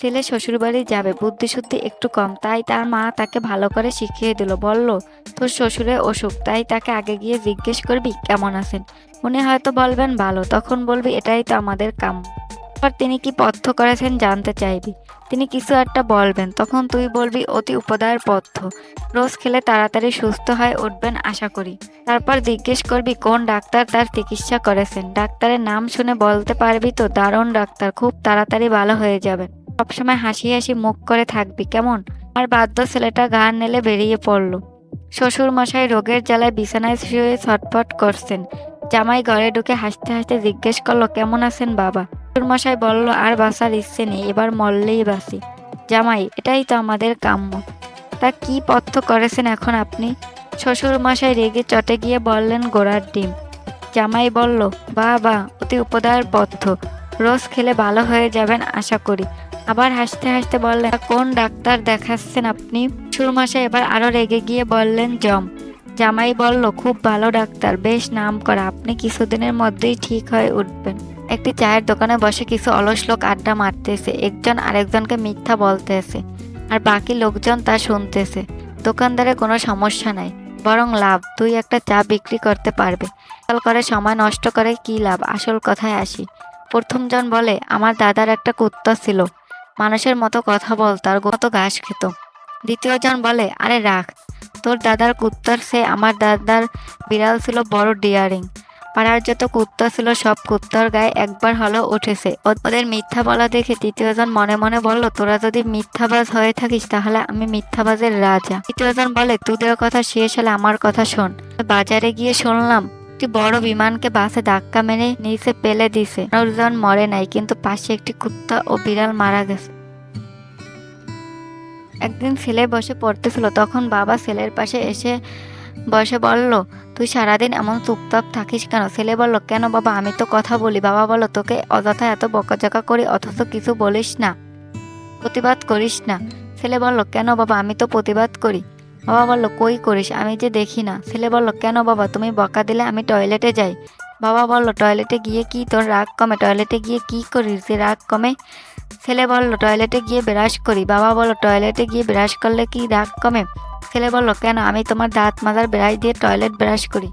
ছেলে শ্বশুরবাড়ি যাবে। বুদ্ধিশুদ্ধি একটু কম। তাই তার মা তাকে ভালো করে শিখিয়ে দিল। বলল, তোর শ্বশুরে অসুখ। তাই তাকে আগে গিয়ে জিজ্ঞেস করবি, কেমন আছেন? উনি হয়তো বলবেন ভালো। তখন বলবি, এটাই তো আমাদের কাম। এবার তিনি কি পথ্য করেছেন জানতে চাইবি। তিনি কিছু একটা বলবেন। তখন তুই বলবি, অতি উপদার পথ্য। রোজ খেলে তাড়াতাড়ি সুস্থ হয়ে উঠবেন, আশা করি। তারপর জিজ্ঞেস করবি, কোন ডাক্তার তার চিকিৎসা করেছেন? ডাক্তারের নাম শুনে বলতে পারবি তো, দারুণ ডাক্তার। খুব তাড়াতাড়ি ভালো হয়ে যাবেন। সবসময় হাসি হাসি মুখ করে থাকবি, কেমন? আর বাধ্য ছেলেটা গান নেলে বেরিয়ে পড়ল। শ্বশুর মশাই রোগের জ্বালায় বিছানায় শুয়ে ছটফট করছেন। জামাই ঘরে ঢুকে হাসতে হাসতে জিজ্ঞেস করল, কেমন আছেন বাবা? শ্বশুর মশাই বলল, আর বাঁচার ইচ্ছে নেই, এবার মরলেই বাঁচি। জামাই, এটাই তো আমাদের কাম্য। তা কি পথ্য করেছেন এখন আপনি? শ্বশুর মশাই রেগে চটে গিয়ে বললেন, গোড়ার ডিম। জামাই বলল বা বা অতি উপদার পথ্য। রোজ খেলে ভালো হয়ে যাবেন, আশা করি। আবার হাসতে হাসতে বললেন কোন ডাক্তার দেখাচ্ছেন আপনি? সুরমাশা এবার আরও রেগে গিয়ে বললেন, জম, জামাই বলল, খুব ভালো ডাক্তার, বেশ নাম করা, আপনি কিছুদিনের মধ্যেই ঠিক হয়ে উঠবেন। একটি চায়ের দোকানে বসে কিছু অলস লোক আড্ডা মারতেছে, একজন আরেকজনকে মিথ্যা বলতেছে, আর বাকি লোকজন তা শুনতেছে। দোকানদারের কোনো সমস্যা নাই, বরং লাভ, তুই একটা চা বিক্রি করতে পারবে। কাল করে সময় নষ্ট করে কি লাভ? আসল কথায় আসি। প্রথমজন বলে, আমার দাদার একটা কুত্তা ছিল মানুষের মতো কথা বলতো আর গত ঘাস খেত। দ্বিতীয়জন বলে, আরে রাখ, তোর দাদার কুত্তার সে আমার দাদার বিড়াল ছিল বড় ডিয়ারিং। পাড়ার যত কুত্তা ছিল সব কুত্তার গায়ে একবার হলেও উঠেছে। ওদের মিথ্যা বলা দেখে তৃতীয়জন মনে মনে বলল, তোরা যদি মিথ্যাবাজ হয়ে থাকিস তাহলে আমি মিথ্যাবাজের রাজা। তৃতীয়জন বলে, তোদের কথা শেষ হলে আমার কথা শোন। বাজারে গিয়ে শুনলাম একটি বড় বিমানকে বাসে ধাক্কা মেরে নিচে পেলে দিছে। মানুষজন মরে নাই, কিন্তু পাশে একটি কুত্তা ও বিড়াল মারা গেছে। একদিন ছেলে বসে পড়তেছিল, তখন বাবা ছেলের পাশে এসে বসে বলল, তুই সারাদিন এমন চুপচাপ থাকিস কেন? ছেলে বলল, কেন বাবা, আমি তো কথা বলি। বাবা বলল, তোকে অযথা এত বকাঝকা করি, অথচ কিছু বলিস না, প্রতিবাদ করিস না। ছেলে বলল, কেন বাবা, আমি তো প্রতিবাদ করি। বাবা বলল, কই করিস? আমি যে দেখি না। ছেলে বলল, কেন বাবা? তুমি বকা দিলে আমি টয়লেটে যাই। বাবা বলল, টয়লেটে গিয়ে কি তোর রাগ কমে? টয়লেটে গিয়ে কি করিস যে রাগ কমে? ছেলে বলল, টয়লেটে গিয়ে ব্রাশ করি। বাবা বলল, টয়লেটে গিয়ে ব্রাশ করলে কি রাগ কমে? ছেলে বলল, কেন? আমি তোমার দাঁত মাজার ব্রাশ দিয়ে টয়লেট ব্রাশ করি।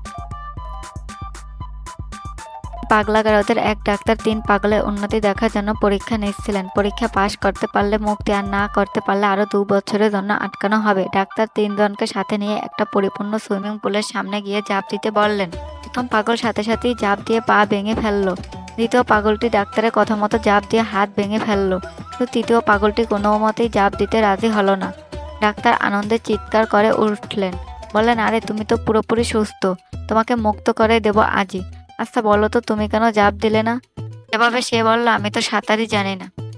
পাগলা গারদের এক ডাক্তার তিন পাগলের উন্নতি দেখার জন্য পরীক্ষা নিচ্ছিলেন। পরীক্ষা পাশ করতে পারলে মুক্তি আর না করতে পারলে আরও দু বছরের জন্য আটকানো হবে। ডাক্তার তিনজনকে সাথে নিয়ে একটা পরিপূর্ণ সুইমিং পুলের সামনে গিয়ে জাপ দিতে বললেন। প্রথম পাগল সাথে সাথেই জাপ দিয়ে পা ভেঙে ফেলল। দ্বিতীয় পাগলটি ডাক্তারের কথা মতো জাপ দিয়ে হাত ভেঙে ফেলল। কিন্তু তৃতীয় পাগলটি কোনো মতেই জাপ দিতে রাজি হলো না। ডাক্তার আনন্দে চিৎকার করে উঠলেন। বললেন, আরে, তুমি তো পুরোপুরি সুস্থ। তোমাকে মুক্ত করে দেব আজই। আচ্ছা বলো তো, তুমি কেন জাপ দিলে না? এভাবে সে বলল, আমি তো সাঁতারই জানি না।